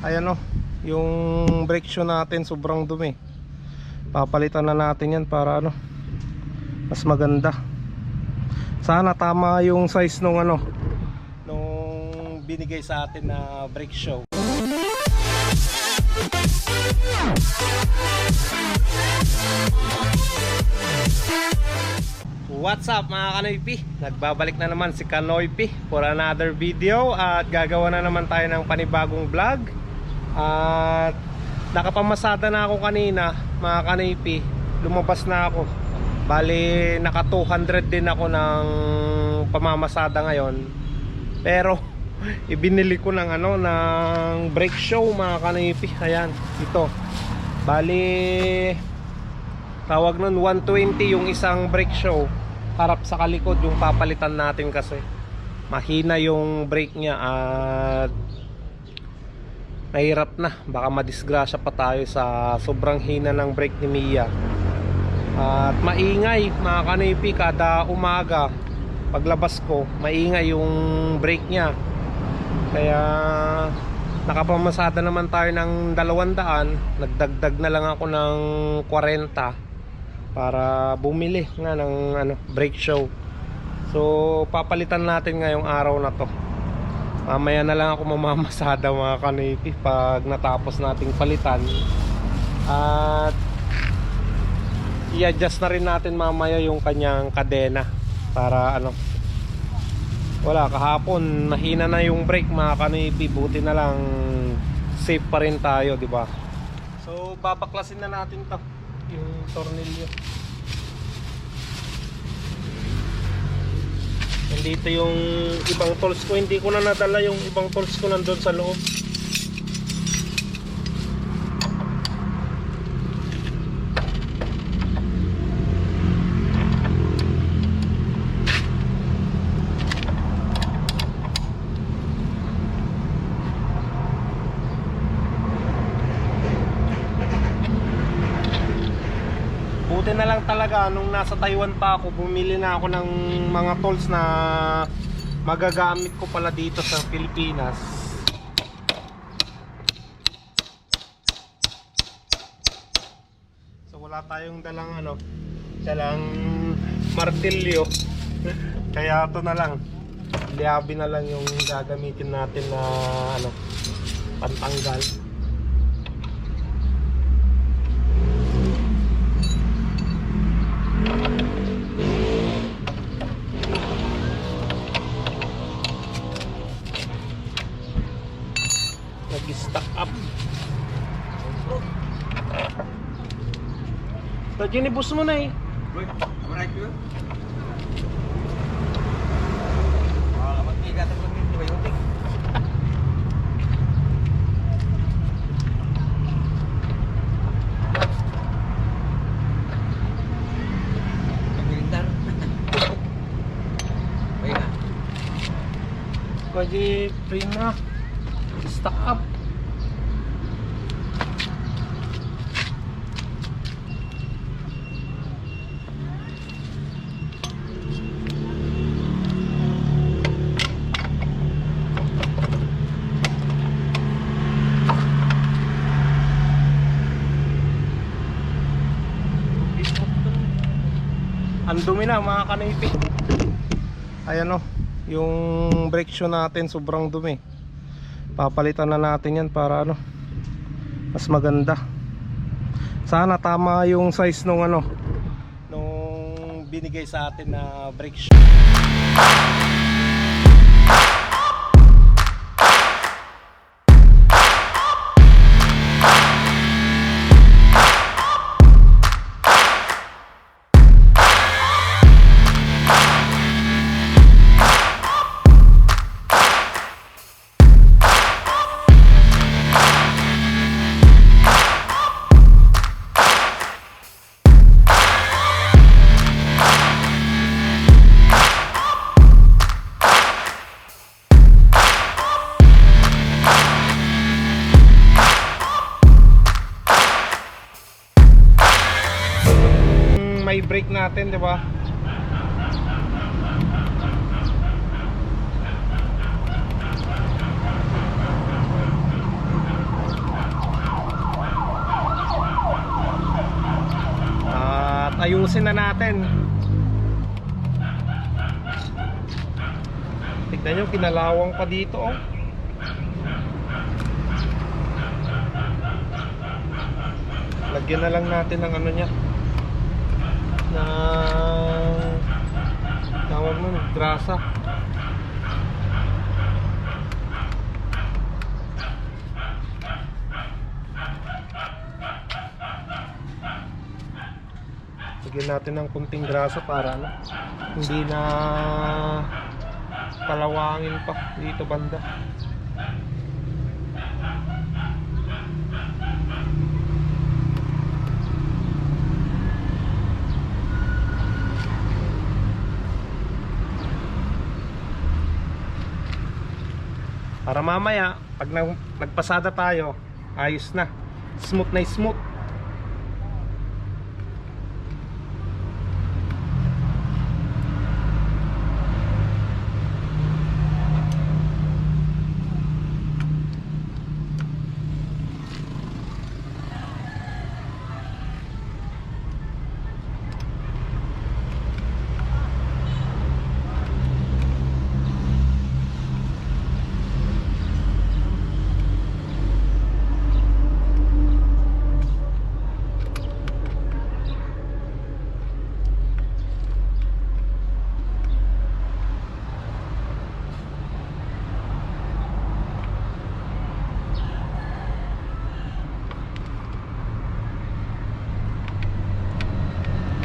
ayan o yung brake shoe natin sobrang dumi. Papalitan na natin yan para ano mas maganda. Sana tama yung size nung ano nung binigay sa atin na brake shoe. What's up mga Kanoypi? Nagbabalik na naman si Kanoypi for another video at gagawa na naman tayo ng panibagong vlog at nakapamasada na ako kanina mga Kanoypi lumabas na ako. Bali naka 200 din ako ng pamamasada ngayon. Pero ibinili ko ng ano ng brake show mga Kanoypi ayan ito. Bali tawag nun 120 yung isang brake show. Harap sa kalikod yung papalitan natin kasi. Mahina yung brake niya at mahirap na. Baka madisgrasya pa tayo sa sobrang hina ng brake ni Mia. At maingay mga kanipi kada umaga paglabas ko maingay yung brake niya. Kaya nakapamasada naman tayo ng 200 nagdagdag na lang ako ng 40 para bumili nga ng ano, brake show. So papalitan natin ngayong araw na to mamaya na lang ako mamamasada mga kanipi pag natapos nating palitan. At i-adjust na rin natin mamaya yung kanyang kadena para ano. Wala kahapon mahina na yung brake mga kanipi buti na lang safe pa rin tayo di ba? So babaklasin na natin to yung tornilyo nandito yung ibang tools ko. Hindi ko na nadala yung ibang tools ko nandun sa loob Buti na lang talaga nung nasa Taiwan pa ako, bumili na ako ng mga tools na magagamit ko pala dito sa Pilipinas. So wala tayong dalang ano, dalang martilyo. Kaya ito na lang. Liabi na lang yung gagamitin natin na ano, pantanggal. So, ginibus mo na eh. Pwede. Ang dumi na mga kanipi. Ayan o, yung brake shoe natin sobrang dumi. Papalitan na natin yan para ano, mas maganda. Sana tama yung size nung ano, nung binigay sa atin na brake shoe. natin, 'di ba? At ayusin na natin. Tignan nyo, kinalawang pa dito, oh. Lagyan na lang natin ng ano niya ng tawag mo, grasa. Lagyan natin ng kunting grasa para ano, hindi na palawangin pa dito banda. Para mamaya, pag nag- nagpasada tayo, ayos na. Smooth na smooth.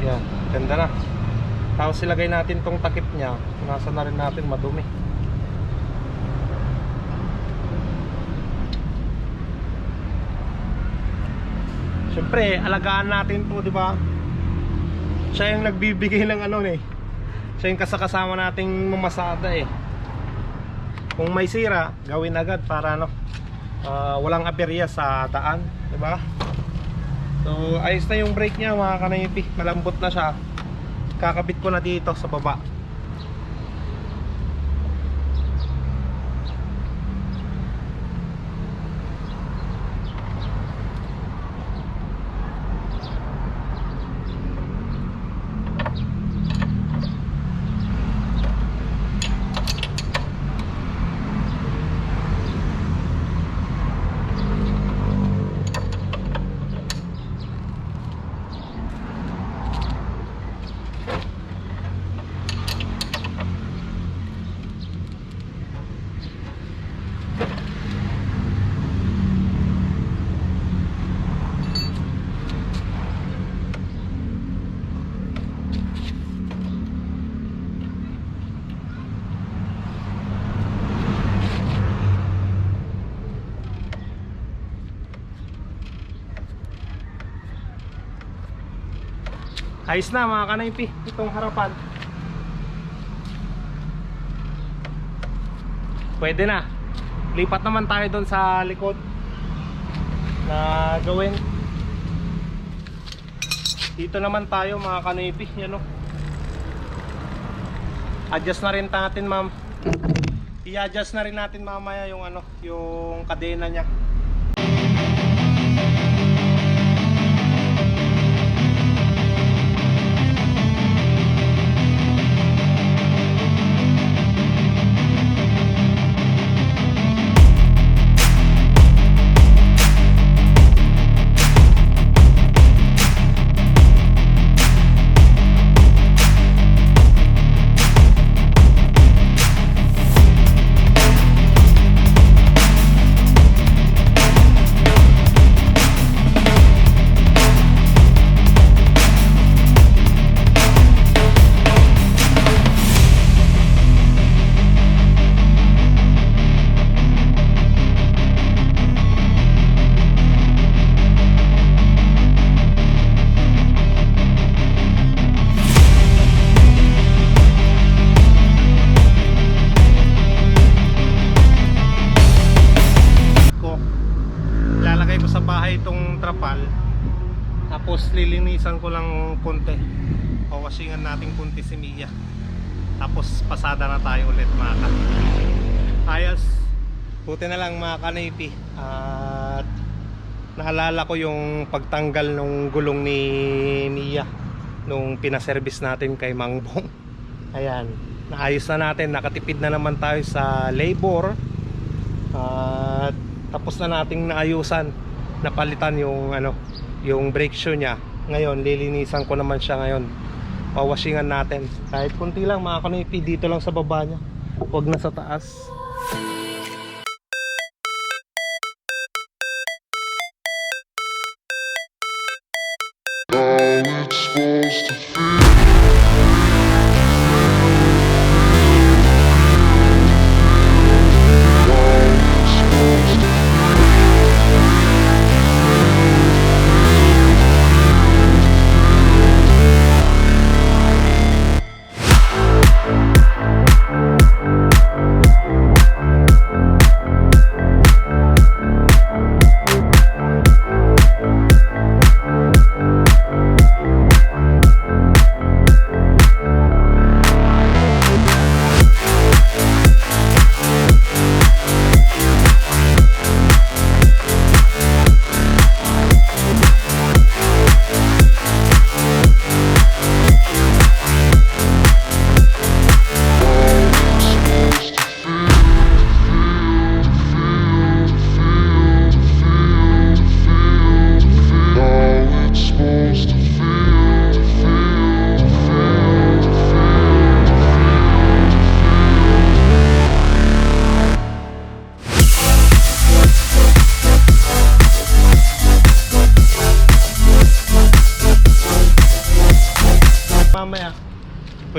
Yan, ganda na. Tapos ilagay natin tong takip niya. Nasa na rin natin madumi. Siyempre, alagaan natin to, di ba? Siya yung nagbibigay ng ano eh. Siya yung kasakasama nating mamasada eh. Kung may sira, gawin agad para ano, ah, walang aberya sa daan, di ba? So, ayos na yung brake niya mga kanayipi. Malambot na siya. Kakabit ko na dito sa baba. Ayos na mga kanaypi. Itong harapan. Pwede na. Lipat naman tayo doon sa likod. Na gawin. Dito naman tayo mga kanaypi. Yan o. Adjust na rin natin ma'am. I-adjust na rin natin mamaya yung ano, yung kadena niya. Mia tapos pasada na tayo ulit mga ka ayos buti na lang mga kanipi at naalala ko yung pagtanggal ng gulong ni Mia nung pinaservice natin kay Mangbong. Ayan, naayos na natin, nakatipid na naman tayo sa labor. At tapos na nating naayusan, napalitan yung ano, yung brake shoe niya. Ngayon, lilinisan ko naman siya ngayon. Pawashingan natin. Kahit kunti lang mga kanipi dito lang sa baba niya. Huwag na sa taas.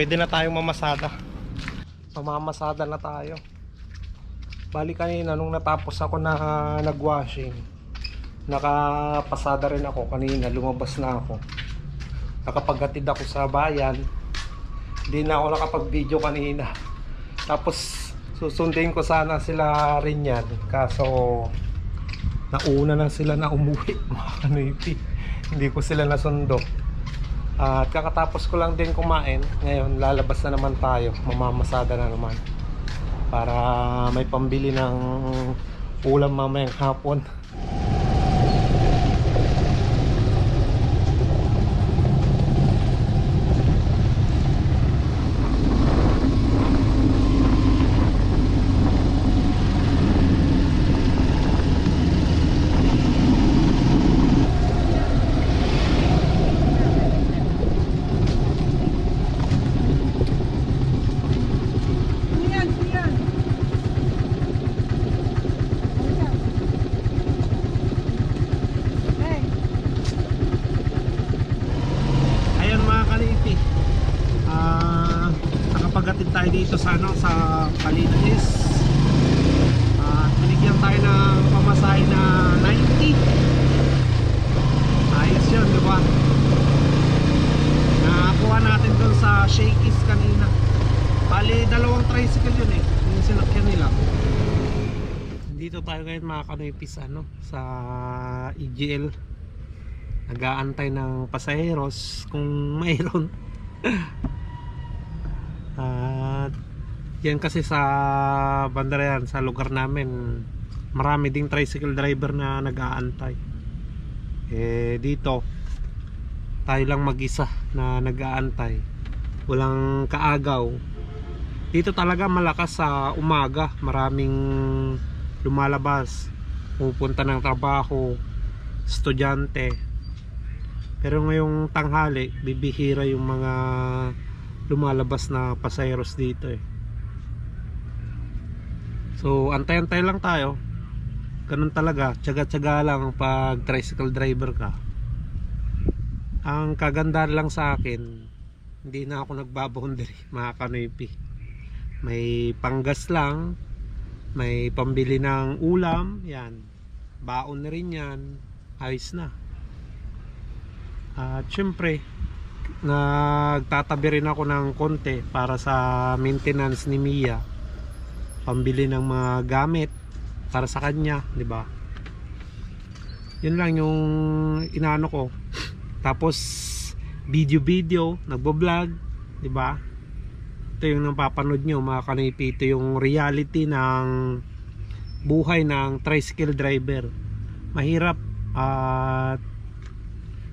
Pwede na tayong mamasada. Mamamasada na tayo. Bali kanina nung natapos ako na nagwashing, nakapasada rin ako kanina, lumabas na ako. Nakapaghatid ako sa bayan. Hindi na ako nakapag-video kanina. Tapos susundin ko sana sila rin yan. Kaso nauna na sila na umuwi mga kanipi. Hindi ko sila nasundo. At kakatapos ko lang din kumain. Ngayon, lalabas na naman tayo. Mamamasada na naman. Para may pambili ng ulam mamayang hapon. Siyan, siyan. Hey, Ayan mga kalipi. Ah, dito sa ano sa Palinis. Ah, binigyan tayo ng pamasahe na 90. Ayos 'yun, di ba? Nakakuha natin doon sa Shakey's kanina. Bali, dalawang tricycle yun eh. Yung sinakyan nila. Dito tayo ngayon mga kanipis ano, sa EGL nag-aantay ng pasaheros kung mayroon at yan kasi sa bandara yan sa lugar namin marami ding tricycle driver na nag-aantay. Eh dito tayo lang mag-isa na nag-aantay. Walang kaagaw. Dito talaga malakas sa umaga maraming lumalabas pupunta ng trabaho estudyante. Pero ngayong tanghali, bibihira yung mga lumalabas na pasayeros dito eh. So, antay-antay lang tayo. Ganun talaga, tsaga-tsaga lang pag tricycle driver ka. Ang kaganda lang sa akin, hindi na ako nagbaboundary, mga kanoypi. May panggas lang, may pambili ng ulam, yan. Baon na rin yan, ayos na. At syempre, nagtatabi rin ako ng konti para sa maintenance ni Mia. Pambili ng mga gamit para sa kanya, 'di ba? Yun lang yung inaano ko. Tapos video-video, nagbo-vlog, 'di ba? Ito yung napapanood nyo mga kanipi, ito yung reality ng buhay ng tricycle driver. Mahirap at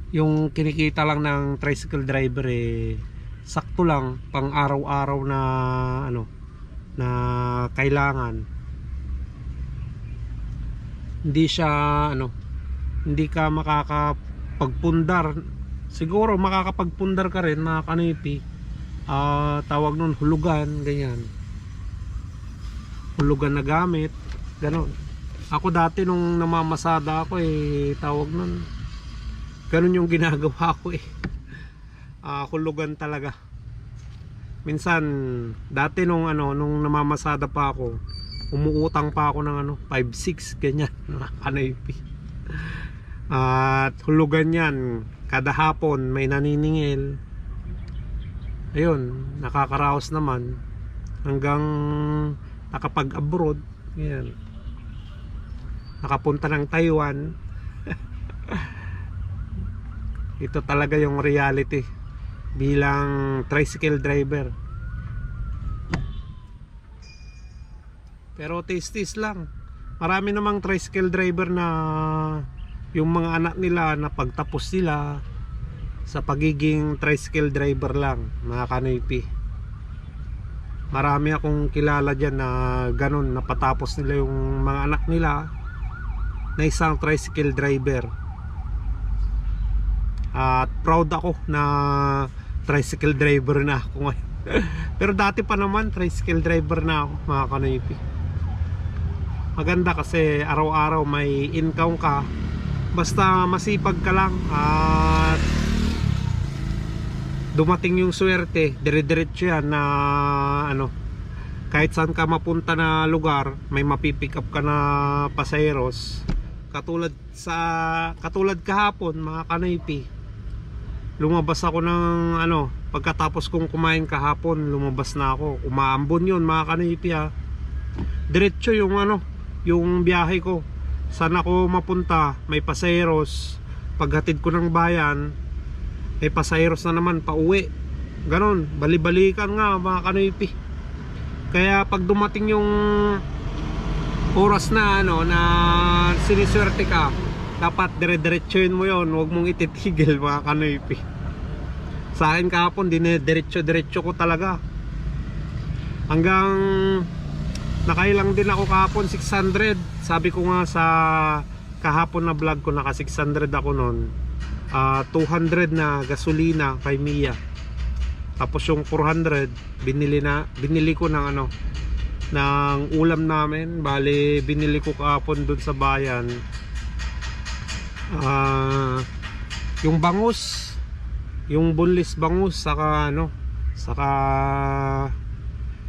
yung kinikita lang ng tricycle driver eh sakto lang pang araw-araw na ano na kailangan. Hindi siya ano hindi ka makakapagpundar. Siguro makakapagpundar ka rin mga kanipi ah tawag nun hulugan ganyan. Hulugan na gamit ganon. Ako dati nung namamasada ako eh tawag nun. Ganun yung ginagawa ko eh. Ah, hulugan talaga minsan dati nung ano nung namamasada pa ako umuutang pa ako ng ano 5-6 ganyan kanipi at hulugan yan kada hapon may naniningil. Ayun nakakaraos naman hanggang nakapag abroad yan nakapunta ng Taiwan. Ito talaga yung reality bilang tricycle driver. Pero tis-tis lang. Marami namang tricycle driver na yung mga anak nila na pagtapos sila sa pagiging tricycle driver lang mga kanipi marami akong kilala dyan na ganun napatapos nila yung mga anak nila na isang tricycle driver. At proud ako na tricycle driver na ako ngayon. Pero dati pa naman tricycle driver na ako mga kanipi maganda kasi araw-araw may income ka. Basta masipag ka lang at dumating yung swerte dire-diretso yan na ano kahit saan ka mapunta na lugar may mapipick up ka na pasayeros. Katulad sa katulad kahapon mga kanipi lumabas ako ng ano pagkatapos kong kumain kahapon lumabas na ako. Umaambon yun mga kanipi ha. Diretso yung ano yung biyahe ko. Saan ako mapunta? May pasayeros. Paghatid ko ng bayan may pasayeros na naman pauwi. Ganon balibalikan nga mga kanipi. Kaya pag dumating yung oras na ano na siniswerte ka dapat dire-diretsuin mo yon huwag mong ititigil mga kanipi sa akin kahapon dinediretso-diretso ko talaga. Hanggang nakailang din ako kahapon 600 sabi ko nga sa kahapon na vlog ko naka 600 ako noon Ah, 200 na gasolina kay Mia. Tapos yung 400 binili na binili ko ng ano ng ulam namin. Bali binili ko kahapon dun sa bayan ah yung bangus yung bunlis bangus saka ano saka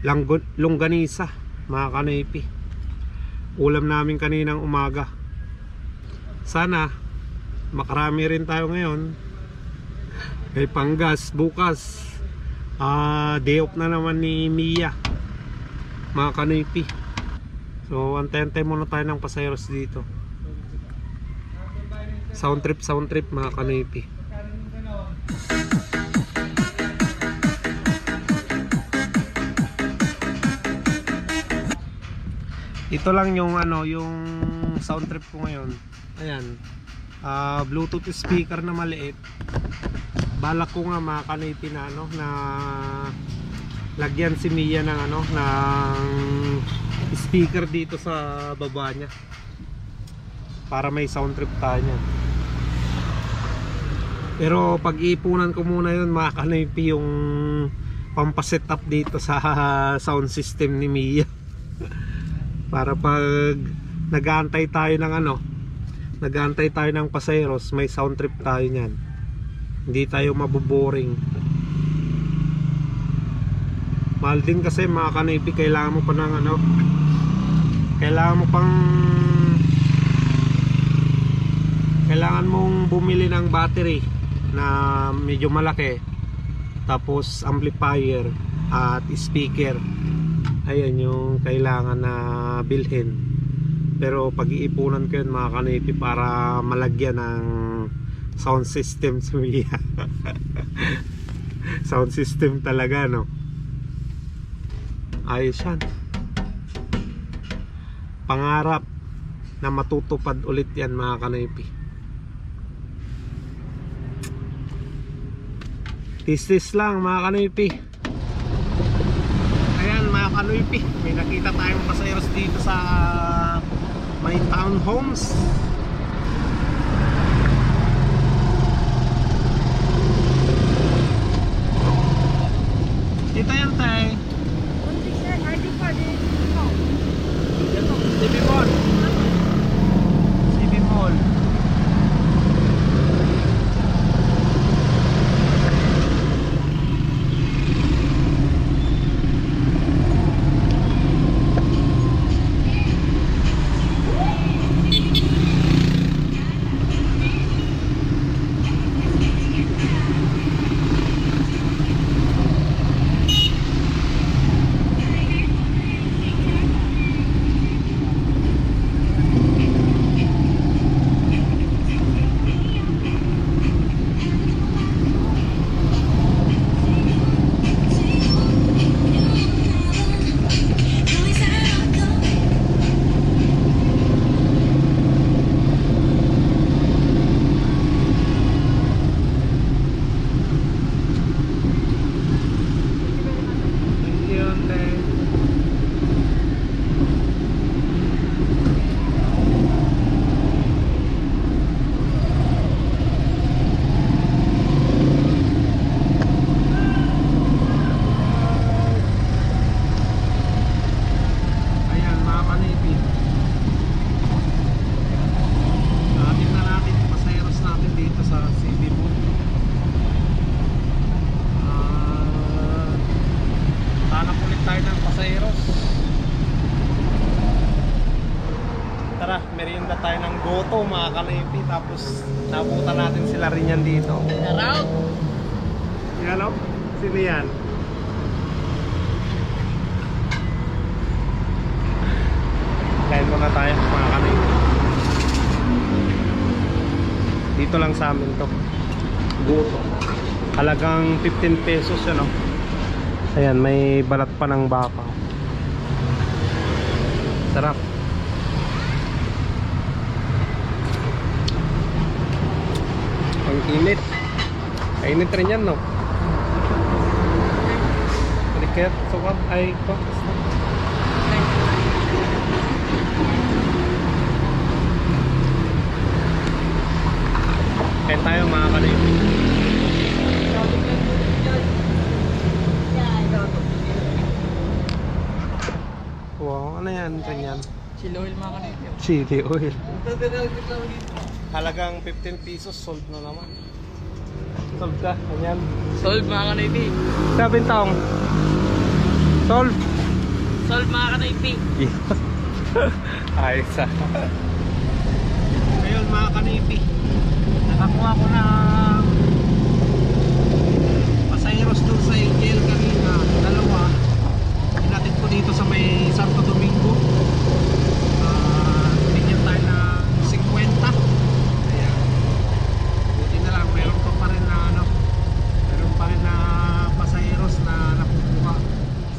langgo, longganisa mga kanipi ulam namin kaninang umaga. Sana makarami rin tayo ngayon. May panggas bukas. Ah day off na naman ni Mia mga kanipi so antay-antay muna tayo ng pasayeros dito sound trip sound trip mga kanipi ito lang yung ano yung sound trip ko ngayon. Ayan. Ah bluetooth speaker na maliit. Balak ko nga mga kanipi na ano na lagyan si Mia ng ano ng speaker dito sa baba niya para may sound trip tayo niyan. Pero pag-iipunan ko muna yun mga kanipi yung pampaset up dito sa sound system ni Mia. Para pag nag-aantay tayo ng ano nag-aantay tayo ng paseros may sound trip tayo niyan. Hindi tayo mabuboring. Mahal din kasi mga kanipi kailangan mo pa ng ano kailangan mo pang kailangan mong bumili ng battery na medyo malaki tapos amplifier at speaker. Ayan yung kailangan na bilhin. Pero pag-iipunan ko yun mga kanipi para malagyan ng sound system sound system talaga no? Ayos yan. Pangarap na matutupad ulit yan mga kanipi Tis-tis lang mga kanoypi. Ayan mga kanoypi, may nakita tayong pasayeros dito sa may townhomes. Dito yan tay. Kunti siya, ID pa din. Ito, CB Mall. CB Mall. Thank you, ate. Ayan, mga kanipi. Natin na natin yung pasayeros natin dito sa CB Mall. Ah, hanap ulit tayo ng pasayeros. Tara, merienda tayo ng goto mga kanipi. Tapos nabutan natin yan dito. Araw. Yan o, sino yan? Kain muna tayo mga kanipi. Dito lang sa amin to. Goto. Halagang 15 pesos yan o. Ayan, may balat pa ng baka. Sarap. Ang init. Kainit rin yan, no? Riket, suka, ay, ko. Kain tayo mga kalipin. Wow, ano yan? Ganyan. Chilo oil mga kanito. Chili oil. Halagang 15 pesos, sold na naman. Sold ka, ganyan. Solve mga kanito. Sabi taong. Sold. Solve mga kanito. Ayos ah. Ngayon mga kanipi, nakakuha ko na pasayros doon sa ATL kanina, dalawa. Inatid ko dito sa may Santo Domingo. Ah, binigyan tayo ng 50. Ayan. Buti na lang, meron pa pa rin na ano, meron pa rin na pasayeros na nakukuha.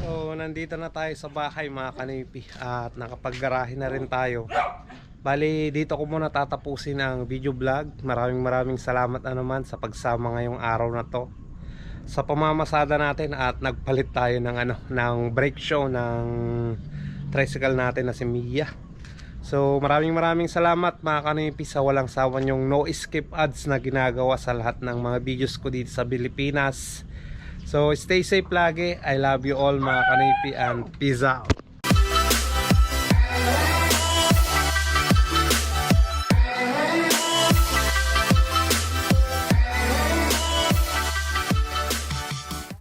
So, nandito na tayo sa bahay mga kanipi at nakapaggarahe na rin tayo. Bali, dito ko muna tatapusin ang video vlog. Maraming maraming salamat na naman sa pagsama ngayong araw na to. Sa pamamasada natin at nagpalit tayo ng ano ng brake show ng tricycle natin na si Mia. So maraming maraming salamat mga kanipi sa walang sawa yung no skip ads na ginagawa sa lahat ng mga videos ko dito sa Pilipinas. So stay safe lagi. I love you all mga kanipi and peace out.